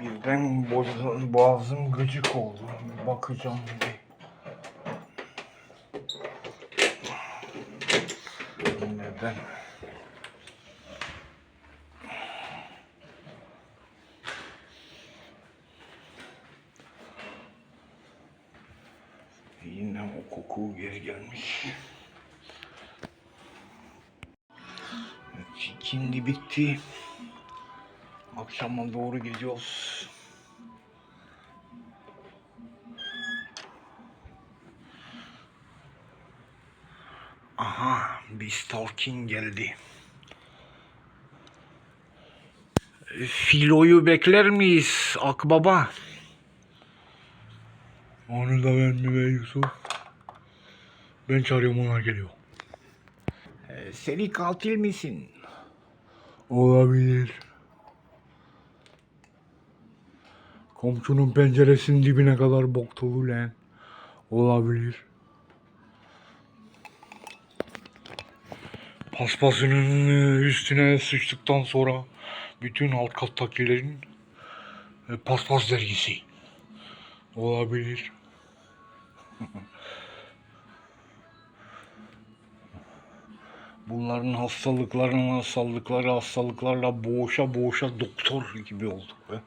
Birden boğazım, boğazım gıcık oldu. Bakacağım bir. Neden? Yine o koku geri gelmiş. Şimdi bitti. Akşama doğru gidiyoruz. Aha, bir stalking geldi. E, Filoyu bekler miyiz Akbaba? Onu da ben mi be Yusuf? Ben çağırıyorum onlar geliyor. E, seri katil misin? Olabilir. Komşunun penceresinin dibine kadar bok dolu. Olabilir. Paspasının e, üstüne sıçtıktan sonra bütün alt kattakilerin e, paspas dergisi. Olabilir. Bunların hastalıklarına hastalıkları hastalıklarla boğuşa boğuşa doktor gibi olduk be.